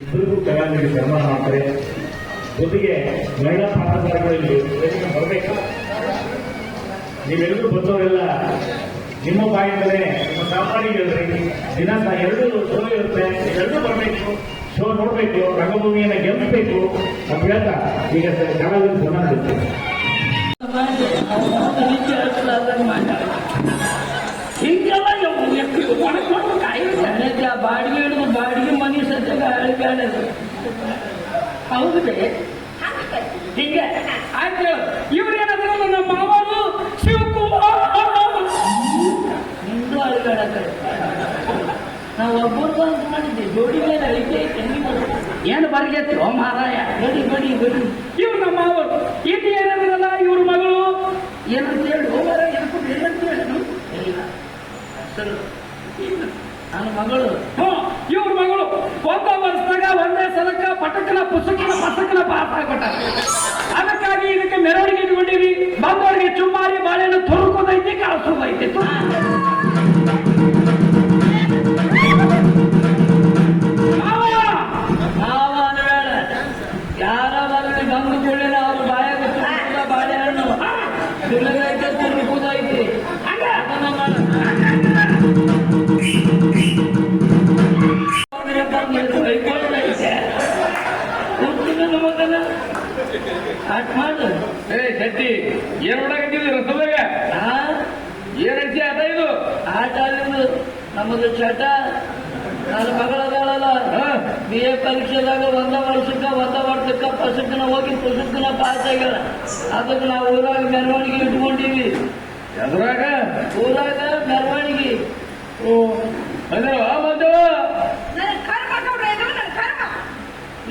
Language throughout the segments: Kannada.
ಸನ್ಮಾನ ಮಾಡ್ತಾರೆ. ಜೊತೆಗೆ ಮಹಿಳಾ ಪಾತ್ರಧಾರಿಗಳಲ್ಲಿ ಬರಬೇಕು? ನೀವೆಲ್ಲರೂ ಬಂದವರೆಲ್ಲ ನಿಮ್ಮ ಬಾಯಿಂದಲೇ ನಿಮ್ಮ ಸಾಮಾನ್ಯ ದಿನ ಎರಡು ಶೋ ಇರುತ್ತೆ, ಎರಡು ಬರಬೇಕು. ಶೋ ನೋಡಬೇಕು, ರಂಗಭೂಮಿಯನ್ನ ಗೆಲ್ಲಿಸಬೇಕು. ಅಂತ ಹೇಳ್ತಾ ಈಗ ಕಲಾವಿದ ಸನ್ಮಾನ ಹಿಂಗೆಲ್ಲ ಬಾಡಿಗೆ ಹಿಡಿದು ಬಾಡಿಗೆ ಅಳಿಗಾಡ ಹೌದೇ. ಹಿಂಗೆ ಆಯ್ತು ಇವ್ರು ನನ್ನ ನಮ್ಮ ಮಾವರು ಶಿವಕುಮಾರ್ ನಿಂದು ಅಳಿಗಾಡ ನಾವು ಒಬ್ಬರು ಅಂತ ಮಾಡಿದ್ದೆ ಜೋಡಿ ಮೇಲೆ ಅಳಿಕೆ ಏನು ಬರಿಗೆತ್ತು? ಮಾರಾಯ ಬಡಿ ಬಡಿ ಬಡಿ ಇವ್ರು ನಮ್ಮ ಮಾವರು ಇದು ಏನಂದ್ರಲ್ಲ ಇವ್ರ ಮಗಳು? ಏನಂತ ಹೇಳಿ? ಹೋಗಾರ ಏನಕ್ಕೆ ಏನಂತ ಹೇಳಿ? ಇಲ್ಲ. ಸರಿ. ಇಲ್ಲ. ಮಗಳು. ಹ್ಞೂ, ಇವ್ರ ಮಗಳು ಒಂದ ವರ್ಷದಾಗ ಒಂದೇ ಸಲಕ್ಕ ಪಟಕನ ಪುಸ್ತಕನ ಪಸಕನ ಪಾಸ್ ಆಗ್ಬಿಟ್ಟ. ಅದಕ್ಕಾಗಿ ಇದಕ್ಕೆ ಮೆರವಣಿಗೆ ಇಟ್ಕೊಂಡಿರಿ. ಬಂದವರಿಗೆ ಚುಮ್ಮಾರಿ ಬಾಳೆಹಣ್ಣು ತುರುಕೋದೈತಿ ಕಳಿಸೋದೈತಿ ಅಟ್ ಮಾಡು. ಏ ಶೆಟ್ಟಿ ಏನ್ ಮಾಡಕತ್ತಿದ್ರಿ ರಸದಾಗ ಆ? ಏನ್ ಅಡ್ಸಿ ಆಟ ಇದು? ಆಟ ನಮ್ಮದು ಚಟ. ನನ್ನ ಮಗಳದಾಳಲ್ಲ? ಬಿ ಎ ಪರೀಕ್ಷೆದಾಗ ಒಂದ ವರ್ಷಕ್ಕ ಒಂದ ವರ್ಷಕ್ಕ ಪಸಕ್ಕನ ಹೋಗಿ ಪುಸ್ತಕನ ಪಾಸ್ ಆಗ್ಯಾಳ. ಅದಕ್ಕೆ ನಾವು ಊರಾಗ ಮೆರವಣಿಗೆ ಇಟ್ಕೊಂಡಿವಿ. ಎದ್ರಾಗ ಊರಾಗ ಮೆರವಣಿಗೆ. ಓ ಅಂದ್ರೆ ಬಂದು ನನ್ನ ಕರ್ಮ ನೋಡ್ರಿ ಇದು ನನ್ನ ಕರ್ಮ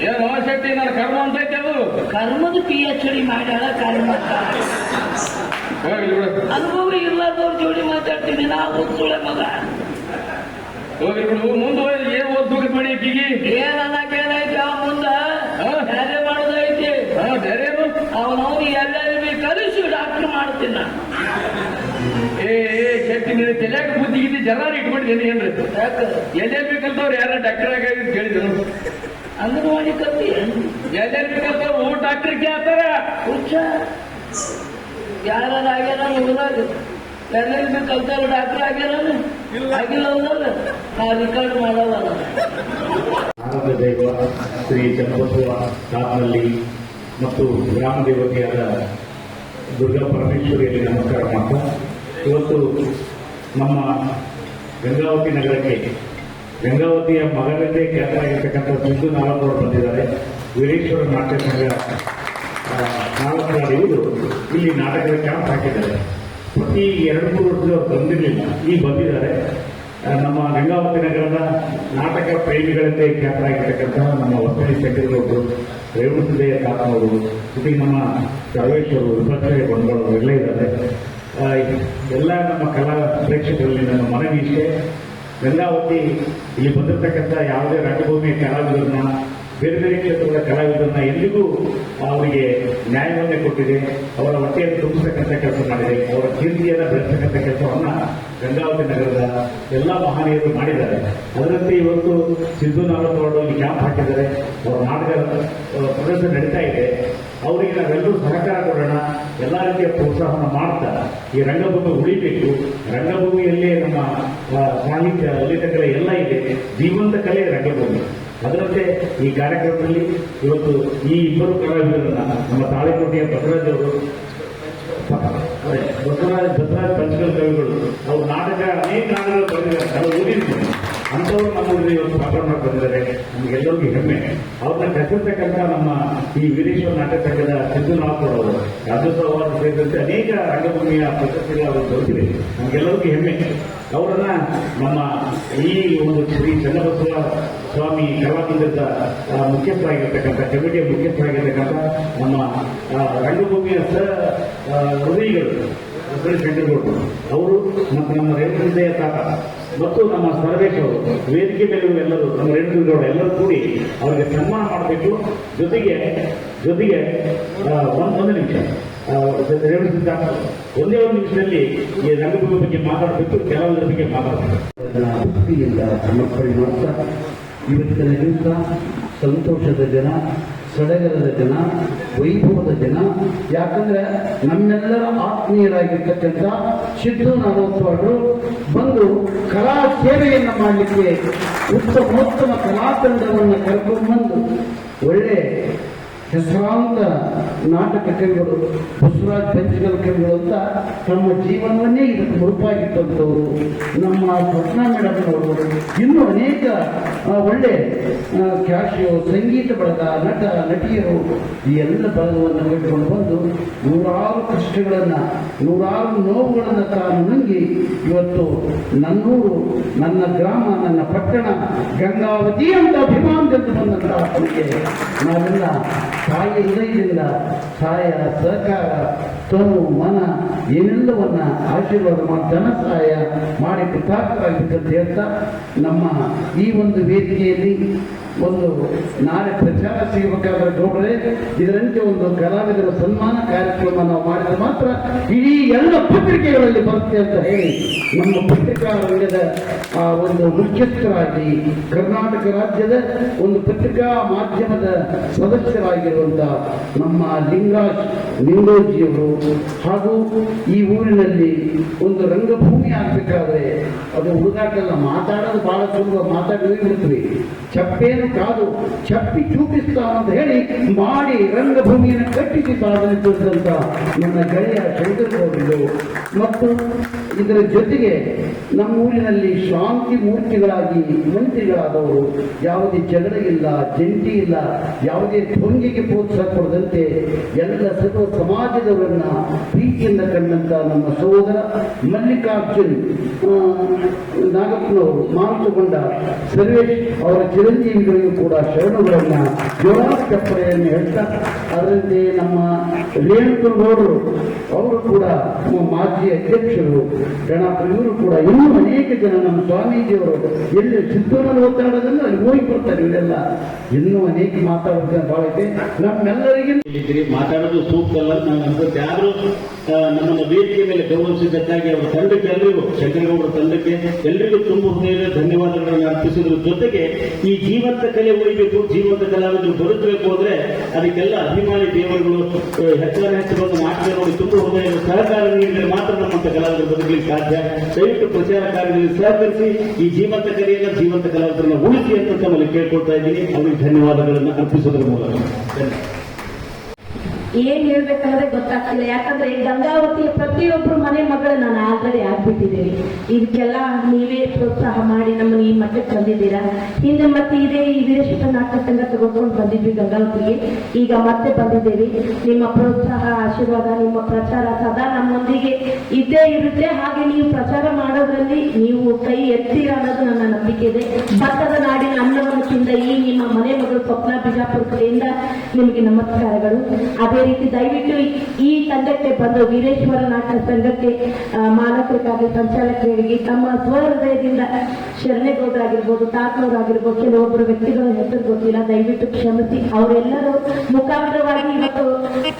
ಏನು ಶೆಟ್ಟಿ ನನ್ನ ಕರ್ಮ ಅಂತ ಅದು? ಕರ್ಮದ ಪಿ ಎಚ್ ಡಿ ಮಾಡ್ಯಾಳ ಕರ್ಮ. ಹೋಗ್ಲಿ ಬಿಡು. ಅನುಭವ ಇಲ್ಲದವ್ರ ಜೋಡಿ ಮಾತಾಡ್ತೀನಿ ನಾವು ಸುಳೆ ಮಗ. ಹೋಗ್ಲಿ ಬಿಡು. ಮುಂದೆ ಹೋಗಿ ಏನ್ ಓದ್ಬೇಕು ಮಾಡಿ ಅಕ್ಕಿಗೆ ಏನನ್ನ ಕೇಳೈತಿ ಆ ಮುಂದ? ಬ್ಯಾರೆ ಮಾಡೋದೈತಿ. ಏನು ಅವನವನಿಗೆ ಎಲ್ಲರಿಗೂ ಕಲಿಸಿ ಡಾಕ್ಟರ್ ಮಾಡ್ತೀನಿ ನಾ. ಏ ಶೆಟ್ಟಿ ನೀನು ತಲೆಯಾಗ ಬುದ್ಧಿ ಗಿದ್ದಿ ಜನ ಇಟ್ಕೊಂಡಿದ್ದೀನಿ ಏನ್ರಿ? ಯಾಕ? ಎಲ್ಲೆಲ್ಲಿ ಬೇಕಂತವ್ರು ಯಾರ? ಡಾಕ್ಟರ್ ಅಂಗನವಾಡಿ ಕತ್ತಿ ಎಲ್ಲ ಬೇಕಂತವ್ರು ಊ ಡಾಕ್ಟರ್ ಕೇಳ್ತಾರ ಹುಚ್ಚ. ಯಾರು ಆಗ್ಯಾರ ಊರಾಗ ಎಲ್ಲೆಲ್ಲಿ ಬಿ ಕಲ್ತಾರ ಡಾಕ್ಟರ್ ಆಗ್ಯಾರ ಆಗಿಲ್ಲ ಅಂದಲ್ಲ ನಾ ರೆಕಾರ್ಡ್ ಮಾಡಲ್ಲ ಆನಂದ ದೈವ ಶ್ರೀ ಚನ್ನಬಸವ ಕಾತ್ನಲ್ಲಿ ಮತ್ತು ಗ್ರಾಮ ದೇವತೆಯಾದ ದುರ್ಗಾ ಪರಮೇಶ್ವರಿಯಲ್ಲಿ ನಮಸ್ಕಾರ ಮಾಡ್ತಾ ಇವತ್ತು ನಮ್ಮ ಗಂಗಾವತಿ ನಗರಕ್ಕೆ ಗಂಗಾವತಿಯ ಮಗನಲ್ಲಿ ಖ್ಯಾತರಾಗಿರ್ತಕ್ಕಂಥ ಸಿಂಧು ನಾಲ್ಕರು ಬಂದಿದ್ದಾರೆ. ವೀರೇಶ್ವರ ನಾಟ್ಯ ಸಂಘ ಆ, ನಾಲ್ಕರ ಇವರು ಇಲ್ಲಿ ನಾಟಕದ ಕ್ಯಾಂಪ್ ಹಾಕಿದ್ದಾರೆ. ಪ್ರತಿ ಎರಡು ಮೂರು ವರ್ಷದ ಅವ್ರು ಬಂದಿರಲಿಲ್ಲ. ಈ ಬಂದಿದ್ದಾರೆ. ನಮ್ಮ ಗಂಗಾವತಿ ನಗರದ ನಾಟಕ ಪ್ರೇಮಿಗಳಂತೆ ಖ್ಯಾತರಾಗಿರ್ತಕ್ಕಂತಹ ನಮ್ಮ ವಸತಿ ಶೆಟ್ಟಿಗೌಡರು ರೇವಣಸಿದ್ದಯ್ಯ ಕಾಕನವರು ಜೊತೆಗೆ ನಮ್ಮ ಸರ್ವೇಶ್ವರು ವಿಪಕ್ಷ ಬಂಧುಗಳು ಎಲ್ಲ ಇದ್ದಾರೆ. ಎಲ್ಲ ನಮ್ಮ ಕಲಾ ಪ್ರೇಕ್ಷಕರಲ್ಲಿ ನನ್ನ ಮನವಿ ಇಷ್ಟೇ. ಗಂಗಾವತಿ ಇಲ್ಲಿ ಬಂದಿರತಕ್ಕಂಥ ಯಾವುದೇ ರಂಗಭೂಮಿ ಕಲಾವಿದರನ್ನ ಬೇರೆ ಬೇರೆ ಕ್ಷೇತ್ರದ ಕಲಾವಿದರನ್ನ ಎಲ್ಲಿಗೂ ಅವರಿಗೆ ನ್ಯಾಯವನ್ನೇ ಕೊಟ್ಟಿದೆ, ಅವರ ಹೊಟ್ಟೆಯನ್ನು ತುಂಬಿಸತಕ್ಕಂಥ ಕೆಲಸ ಮಾಡಿದೆ, ಅವರ ಕೀರ್ತಿಯನ್ನು ಬೆಳೆಸತಕ್ಕಂಥ ಕೆಲಸವನ್ನ ಗಂಗಾವತಿ ನಗರದ ಎಲ್ಲ ಮಹಾನೀಯರು ಮಾಡಿದ್ದಾರೆ. ಅದರಂತೆ ಇವತ್ತು ಸಿದ್ದು ಇಲ್ಲಿ ಕ್ಯಾಂಪ್ ಹಾಕಿದ್ದಾರೆ, ಅವರ ನಾಟಕ ಪ್ರದರ್ಶನ ನಡೀತಾ ಇದೆ. ಅವರಿಗೆ ನಾವೆಲ್ಲರೂ ಸಹಕಾರ ಕೊಡೋಣ, ಎಲ್ಲ ರೀತಿಯ ಪ್ರೋತ್ಸಾಹನ ಮಾಡ್ತಾ ಈ ರಂಗಭೂಮಿ ಉಳಿಬೇಕು. ರಂಗಭೂಮಿಯಲ್ಲೇ ನಮ್ಮ ಸಾಹಿತ್ಯ ಲಲಿತ ಕಲೆ ಎಲ್ಲ ಇದೆ. ಜೀವಂತ ಕಲೆ ರಂಗಭೂಮಿ. ಅದರಂತೆ ಈ ಕಾರ್ಯಕ್ರಮದಲ್ಲಿ ಇವತ್ತು ಈ ಇಬ್ಬರು ಕಲಾವಿದರನ್ನ ನಮ್ಮ ತಾಳಿಕೋಟೆಯ ಬಸವರಾಜ್ ಅವರು, ಬಸವರಾಜ್ ಬಸವರಾಜ್ ಪಂಚಕಲ್ ಕವಿಗಳು, ಅವ್ರು ನಾಟಕ ಅನೇಕ ನಾಟಕಗಳು ಬರೆದಿದ್ದಾರೆ ಅವರು ಓದಿದ್ದೀವಿ. ಅಂಥವ್ರು ನಮ್ಮಲ್ಲಿ ಒಂದು ಪಾತ್ರ ಮಾಡಿ ಬಂದಿದ್ದಾರೆ ನಮಗೆಲ್ಲರಿಗೂ ಹೆಮ್ಮೆ. ಅವ್ರನ್ನ ಕಸಿರ್ತಕ್ಕಂಥ ನಮ್ಮ ಈ ವೀರೇಶ್ವರ ನಾಟಕ ಸಂಘದ ಸಿದ್ದು ನಾಥ್ ಅವರು ರಾಜ್ಯೋತ್ಸವ ಅವಾರ್ಡ್ ಸೇರಿದಂತೆ ಅನೇಕ ರಂಗಭೂಮಿಯ ಪ್ರಶಸ್ತಿಗಳು ಅವರು ದೊರೆತಿದೆ ನಮಗೆಲ್ಲರಿಗೂ ಹೆಮ್ಮೆ. ಅವರನ್ನ ನಮ್ಮ ಈ ಒಂದು ಶ್ರೀ ಚನ್ನಬಸವ ಸ್ವಾಮಿ ಕಲಾಕೇಂದ್ರದ ಆ, ಮುಖ್ಯಸ್ಥರಾಗಿರ್ತಕ್ಕಂಥ ಕಮಿಟಿಯ ಮುಖ್ಯಸ್ಥರಾಗಿರ್ತಕ್ಕಂಥ ನಮ್ಮ ರಂಗಭೂಮಿಯ ಸ ಹೃದಯಗಳು. ಶಂಕರಗೌಡರು ಅವರು ಮತ್ತು ನಮ್ಮ ರೇಣುಸಿದ್ದಯ್ಯ ತಾತ ಮತ್ತು ನಮ್ಮ ಸರ್ವೇಶ್ ಅವರು ವೇದಿಕೆ ಮೇಲೆ ಎಲ್ಲರೂ ನಮ್ಮ ರೇಣುಗೌಡ ಎಲ್ಲರೂ ಕೂಡಿ ಅವರಿಗೆ ಸನ್ಮಾನ ಮಾಡಬೇಕು. ಜೊತೆಗೆ ಜೊತೆಗೆ ಒಂದ್ ನಿಮಿಷ. ಆ, ರೇಣುಸಿದ್ದ ಒಂದೇ ಒಂದು ನಿಮಿಷದಲ್ಲಿ ಈ ರಂಗಭೂಮಿ ಬಗ್ಗೆ ಮಾತಾಡಬೇಕು ಕೆಲವರ ಬಗ್ಗೆ ಮಾತಾಡಬೇಕು ಭಕ್ತಿಯಿಂದ ಮಾಡ್ತಾ ಇವತ್ತಿನ ದಿವಸ ಸಂತೋಷದ ದಿನ, ಸಡಗರದ ದಿನ, ವೈಭವದ ದಿನ. ಯಾಕಂದ್ರೆ ನಮ್ಮೆಲ್ಲರ ಆತ್ಮೀಯರಾಗಿರ್ತಕ್ಕಂಥ ಸಿದ್ದು ನಾರೋತ್ವಾಡರು ಬಂದು ಕಲಾ ಸೇವೆಯನ್ನು ಮಾಡಲಿಕ್ಕೆ ಉತ್ತಮೋತ್ತಮ ಕಲಾತಂಡವನ್ನು ಕರ್ಕೊಂಡ್ಬಂದು ಒಳ್ಳೆ ಹೆಸರಾಂತ ನಾಟಕ ಕವಿಗಳು, ಬಸವರಾಜ್ ಪಂಚಗಲ್ ಕವಿಗಳು ಅಂತ ತಮ್ಮ ಜೀವನವನ್ನೇ ಇದಕ್ಕೆ ಮುಡುಪಾಗಿಟ್ಟಂಥವರು. ನಮ್ಮ ಸ್ವಪ್ನ ಮೇಡಮ್ ಅವರು ಇನ್ನೂ ಅನೇಕ ಒಳ್ಳೆ ಕ್ಯಾಶಿಯು, ಸಂಗೀತ ಬಳಗ, ನಟ, ನಟಿಯರು, ಈ ಎಲ್ಲ ಬಳಗವನ್ನು ಇಟ್ಕೊಂಡು ಬಂದು ನೂರಾರು ಕಷ್ಟಗಳನ್ನು, ನೂರಾರು ನೋವುಗಳನ್ನು ತಾನು ನುಂಗಿ ಇವತ್ತು ನನ್ನೂರು, ನನ್ನ ಗ್ರಾಮ, ನನ್ನ ಪಟ್ಟಣ, ಗಂಗಾವತಿ ಅಂತ ಅಭಿಮಾನದಿಂದ ಬಂದಂತಹ ನಾವೆಲ್ಲ ತಾಯಿ ಹೃದಯದಿಂದ ಸಹಾಯ ಸಹಕಾರ, ತನು ಮನ, ಏನೆಲ್ಲವನ್ನ ಆಶೀರ್ವಾದ ಧನ ಸಹಾಯ ಮಾಡಿ ಕೃತಾರ್ಥರಾಗಬೇಕಂತ ಹೇಳ್ತಾ ನಮ್ಮ ಈ ಒಂದು ವೇದಿಕೆಯಲ್ಲಿ ಒಂದು ನಾಳೆ ಪ್ರಚಾರ ಸಿಗಬೇಕಾದ್ರೆ ಗೌಡ್ರೆ ಇದರಂತೆ ಒಂದು ಕಲಾವಿದರ ಸನ್ಮಾನ ಕಾರ್ಯಕ್ರಮ ನಾವು ಮಾಡಿದ್ರೆ ಮಾತ್ರ ಇಡೀ ಎಲ್ಲ ಪತ್ರಿಕೆಗಳಲ್ಲಿ ಬರುತ್ತೆ ಅಂತ ಹೇಳಿ ನಮ್ಮ ಪತ್ರಿಕಾ ರಂಗದ ಆ, ಒಂದು ಮುಖ್ಯಸ್ಥರಾಗಿ ಕರ್ನಾಟಕ ರಾಜ್ಯದ ಒಂದು ಪತ್ರಿಕಾ ಮಾಧ್ಯಮದ ಸದಸ್ಯರಾಗಿರುವಂಥ ನಮ್ಮ ಲಿಂಗರಾಜ್ ನಿಂಗೋಜಿಯವರು ಹಾಗೂ ಈ ಊರಿನಲ್ಲಿ ಒಂದು ರಂಗಭೂಮಿ ಆಗಬೇಕಾದ್ರೆ ಅದು ಹುಡುಗಾಟಲ್ಲ ಮಾತಾಡೋದು ಬಹಳ ತುಂಬ ಮಾತಾಡಿ ಬಿಡ್ತೀವಿ. ಚಪ್ಪೇನು ಕಾದು ಚಪ್ಪಿ ಚೂಪಿಸ್ತಾ ಅಂತ ಹೇಳಿ ಮಾಡಿ ರಂಗಭೂಮಿಯನ್ನು ಕಟ್ಟಿಸಿ ಸಾಧನೆ ತೋರಿಸಿದಂಥ ನನ್ನ ಗೆಳೆಯ ಶಂಕರ್ ಮತ್ತು ಇದರ ಜೊತೆಗೆ ನಮ್ಮ ಊರಿನಲ್ಲಿ ಶಾಂತಿ ಮೂರ್ತಿಗಳಾಗಿ ಮಂತ್ರಿಗಳಾದವರು ಯಾವುದೇ ಜಗಳ ಇಲ್ಲ, ಜಂಟಿ ಇಲ್ಲ, ಯಾವುದೇ ಭಂಗಿಗೆ ಪ್ರೋತ್ಸಾಹ ಕೊಡದಂತೆ ಎಲ್ಲ ಸರ್ವ ಸಮಾಜದವರನ್ನ ಪ್ರೀತಿಯಿಂದ ಕಂಡಂತ ನಮ್ಮ ಸಹೋದರ ಮಲ್ಲಿಕಾರ್ಜುನ್ ನಾಗಪ್ಪನವರು ಮಾನಸಗೊಂಡ ಸರ್ವೇಶ್ ಅವರ ಚಿರಂಜೀವಿಗಳಿಗೂ ಕೂಡ ಶರಣುಗಳನ್ನ ಜೋರಾದ ಚಪ್ಪರೆಯನ್ನು ಹೇಳ್ತಾ, ಅದರಂತೆ ನಮ್ಮ ರೇಣುಕರು ಅವರು ಕೂಡ ನಮ್ಮ ಮಾಜಿ ಅಧ್ಯಕ್ಷರು ಗಣಪ ಇವರು ಕೂಡ ಇನ್ನೂ ಅನೇಕ ಜನ ನಮ್ಮ ಸ್ವಾಮೀಜಿಯವರು ಎಲ್ಲಿ ಸಿದ್ಧನಲ್ಲಿ ಒತ್ತಾಡೋದ್ರಿಂದ ಅಲ್ಲಿ ಹೋಗಿ ಬರ್ತಾರೆ ಇವರೆಲ್ಲ. ಇನ್ನೂ ಅನೇಕ ಮಾತಾಡೋದನ್ನ ಭಾಳ ಇದೆ. ನಮ್ಮೆಲ್ಲರಿಗೆ ಹೇಳಿದ್ರಿ ಮಾತಾಡೋದು ಸೂಕ್ತ ಅಲ್ಲ. ನಾನು ಅನ್ಸುತ್ತೆ ಆದ್ರೂ ನಮ್ಮನ್ನು ವೇದಿಕೆ ಮೇಲೆ ಗೌರವಿಸಿದ್ದಕ್ಕಾಗಿ ಅವರ ತಂಡಕ್ಕೆ ಎಲ್ಲರಿಗೂ ಶಂಕರಗೌಡರ ತಂಡಕ್ಕೆ ಎಲ್ಲರಿಗೂ ತುಂಬ ಹೃದಯದ ಧನ್ಯವಾದಗಳನ್ನು ಅರ್ಪಿಸಿದ್ರ. ಜೊತೆಗೆ ಈ ಜೀವಂತ ಕಲೆ ಉಳಿಬೇಕು ಜೀವಂತ ಕಲಾವಿದರು ಬದುಕಬೇಕು ಅಂದ್ರೆ ಅದಕ್ಕೆಲ್ಲ ಅಭಿಮಾನಿ ದೇವರುಗಳು ಹೆಚ್ಚಿನ ಹೆಚ್ಚು ಬಂದು ನಾಟಕ ನೋಡಿ ತುಂಬ ಹೃದಯದ ಸಹಕಾರ ನೀಡಿದರೆ ಮಾತ್ರ ನಮ್ಮಂತ ಕಲಾವಿದರು ಬದುಕಲಿಕ್ಕೆ ಸಾಧ್ಯ. ದಯವಿಟ್ಟು ಪ್ರಚಾರ ಕಾರ್ಯದಲ್ಲಿ ಸಹಕರಿಸಿ ಈ ಜೀವಂತ ಕಲೆಯನ್ನು ಜೀವಂತ ಕಲಾವಿದರನ್ನ ಉಳಿಸಿ ಅಂತ ತಮ್ಮಲ್ಲಿ ಕೇಳ್ಕೊಳ್ತಾ ಇದ್ದೀನಿ. ಅವರಿಗೆ ಧನ್ಯವಾದಗಳನ್ನು ಅರ್ಪಿಸೋದ್ರ ಮೂಲಕ. ಧನ್ಯವಾದ. ಏನ್ ಹೇಳ್ಬೇಕನ್ನೋದೇ ಗೊತ್ತಾಗ್ತಿಲ್ಲ. ಯಾಕಂದ್ರೆ ಗಂಗಾವತಿಯ ಪ್ರತಿಯೊಬ್ಬರು ಮನೆ ಮಗಳು ನಾನು ಆಲ್ರೆಡಿ ಆಗ್ಬಿಟ್ಟಿದ್ದೀನಿ. ಇದಕ್ಕೆಲ್ಲ ನೀವೇ ಪ್ರೋತ್ಸಾಹ ಮಾಡಿ ನಮ್ಮನ್ನು ಈ ಮಟ್ಟಕ್ಕೆ ತಂದಿದ್ದೀರಾ? ಹಿಂದೆ ಮತ್ತೆ ಇದೇ ಈ ವೀರಶಿವ ನಾಟಕ ಸಂಘ ತಗೊಂಡ್ಕೊಂಡು ಬಂದಿದ್ವಿ ಗಂಗಾವತಿಗೆ. ಈಗ ಮತ್ತೆ ಬಂದಿದ್ದೇವೆ. ನಿಮ್ಮ ಪ್ರೋತ್ಸಾಹ, ಆಶೀರ್ವಾದ, ನಿಮ್ಮ ಪ್ರಚಾರ ಸದಾ ನಮ್ಮೊಂದಿಗೆ ಇದ್ದೇ ಇರುತ್ತೆ. ಹಾಗೆ ನೀವು ಪ್ರಚಾರ ಮಾಡೋದ್ರಲ್ಲಿ ನೀವು ಕೈ ಎತ್ತೀರ ಅನ್ನೋದು ನನ್ನ ನಂಬಿಕೆ ಇದೆ. ಭತ್ತದ ನಾಡಿನ ಅನ್ನವನ್ನು ತಿಂದ ಈ ನಿಮ್ಮ ಮನೆ ಮಗಳು ಸ್ವಪ್ನ ಬಿಜಾಪುರ ಕಡೆಯಿಂದ ನಿಮಗೆ ನಮಸ್ಕಾರಗಳು. ಅದೇ ರೀತಿ ದಯವಿಟ್ಟು ಈ- ತಂಡಕ್ಕೆ ಬಂದು ವೀರೇಶ್ವರ ನಾಟಕ ಸಂಘಕ್ಕೆ ಮಾಲಕರಿಗಾಗಿ ಸಂಚಾಲಕರಿಗೆ ತಮ್ಮ ಸ್ವಹೃದಯದಿಂದ ಶರಣೇಗೌಡರಾಗಿರ್ಬೋದು ತಾತ್ನವರಾಗಿರ್ಬೋದು, ಕೆಲವೊಬ್ಬರು ವ್ಯಕ್ತಿಗಳ ಹೆಸರು ಗೊತ್ತಿಲ್ಲ, ದಯವಿಟ್ಟು ಕ್ಷಮಿಸಿ. ಅವರೆಲ್ಲರೂ ಮುಖಾಂತರವಾಗಿ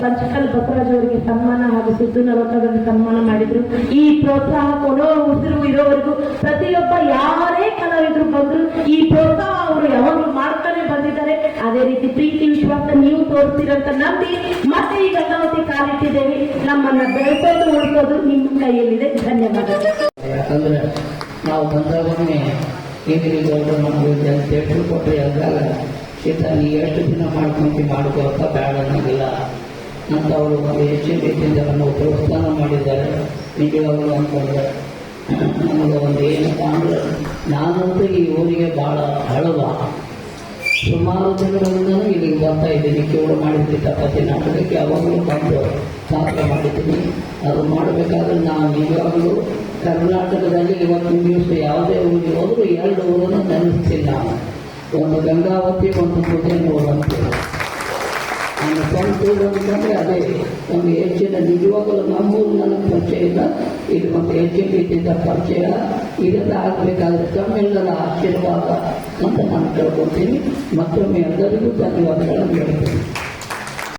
ಪಂಚಕಲ್ ಬಸವರಾಜ್ ಅವರಿಗೆ ಸನ್ಮಾನ ಹಾಗೂ ಸಿದ್ದು ನಲವತ್ತವರಿಗೆ ಸನ್ಮಾನ ಮಾಡಿದ್ರು. ಈ ಪ್ರೋತ್ಸಾಹ ಕೊಡೋ ಉಸಿರು ಇರೋವರೆಗೂ ಪ್ರತಿಯೊಬ್ಬ ಯಾರೇ ಕಲಾವಿದ್ರು ಬಂದ್ರು, ಈ ಪ್ರೋತ್ಸಾಹ ಅವರು ಯಾವಾಗಲೂ ಮಾಡ್ತಾನೆ ಬಂದಿದ್ದಾರೆ. ಅದೇ ರೀತಿ ಪ್ರೀತಿ, ವಿಶ್ವಾಸ ನೀವು ತೋರಿಸ್ತೀರಂತ ನಂಬಿ ಮತ್ತೆ ಈ ಗಂಗಾವತಿ ಕಾಲಿಟ್ಟಿದ್ದೇವೆ. ನಮ್ಮನ್ನ ಬೆಳೆಸೋದು, ಉಳಿಸೋದು ನಿಮ್ಮ ಕೈಯಲ್ಲಿದೆ. ಧನ್ಯವಾದಗಳು. ಯಾಕಂದ್ರೆ ನಾವು ಬಂದಾಗೊಮ್ಮೆ ಹಿಂದಿರಿಗೌಡರು ನಮಗೆ ಅಂತ ಈತ ನೀ ಎಷ್ಟು ದಿನ ಮಾಡ್ಕೊಂತಿ ಮಾಡ್ಕೋತ ಬೇಡ ಅನ್ನೋದಿಲ್ಲ ಅಂತ ಅವರು ಒಂದು ಹೆಚ್ಚಿನ ರೀತಿಯಿಂದ ನಮ್ಮನ್ನು ಪ್ರೋತ್ಸಾಹ ಮಾಡಿದ್ದಾರೆ. ನಿಜವಾಗಲು ಅಂತಂದ್ರೆ ನಮಗೆ ಒಂದು ಏನಪ್ಪ ಅಂದರೆ, ನಾನಂತೂ ಈ ಊರಿಗೆ ಭಾಳ ಹಳವ ಸುಮಾರು ಜನಗಳಿಂದ ಇಲ್ಲಿಗೆ ಬರ್ತಾ ಇದ್ದೀನಿ. ಕೇವಲ ಮಾಡಿದ್ವಿ ತಪ್ಪತಿ ನಾಟಕಕ್ಕೆ ಯಾವಾಗಲೂ ಬಂದು ಸಾಧನೆ ಮಾಡಿದ್ದೀನಿ. ಅದು ಮಾಡಬೇಕಾದ್ರೆ ನಾನು ನಿಜವಾಗಲೂ ಕರ್ನಾಟಕದಲ್ಲಿ ಇವತ್ತು ದಿವಸ ಯಾವುದೇ ಊರಿಗೆ ಹೋದರೂ ಎರಡು ಊರನ್ನು ನೆನೆಸ್ತೀನಿ ನಾನು. ಒಂದು ಗಂಗಾವತಿ, ಒಂದು ಕುದುರೆನೂರು ಅಂತೀವಿ ಸ್ವಂತ ಊರು ಅಂತಂದ್ರೆ ಅದೇ ನಮಗೆ ಹೆಚ್ಚಿನ ನಿಜವಾಗಲೂ ನಮ್ಮೂರು ನನಗೆ ಪರಿಚಯ ಇಲ್ಲ ಇದು ಮತ್ತೆ ಹೆಚ್ಚಿನ ರೀತಿಯಿಂದ ಪರಿಚಯ. ಇದೆಲ್ಲ ಆಗಬೇಕಾದ್ರೆ ತಮ್ಮೆಲ್ಲರ ಆಶೀರ್ವಾದ ಅಂತ ನಾನು ಕೇಳ್ಕೊತೀನಿ ಮತ್ತೊಮ್ಮೆ ಎಲ್ಲರಿಗೂ ಧನ್ಯವಾದಗಳನ್ನು ಹೇಳ್ತೀನಿ.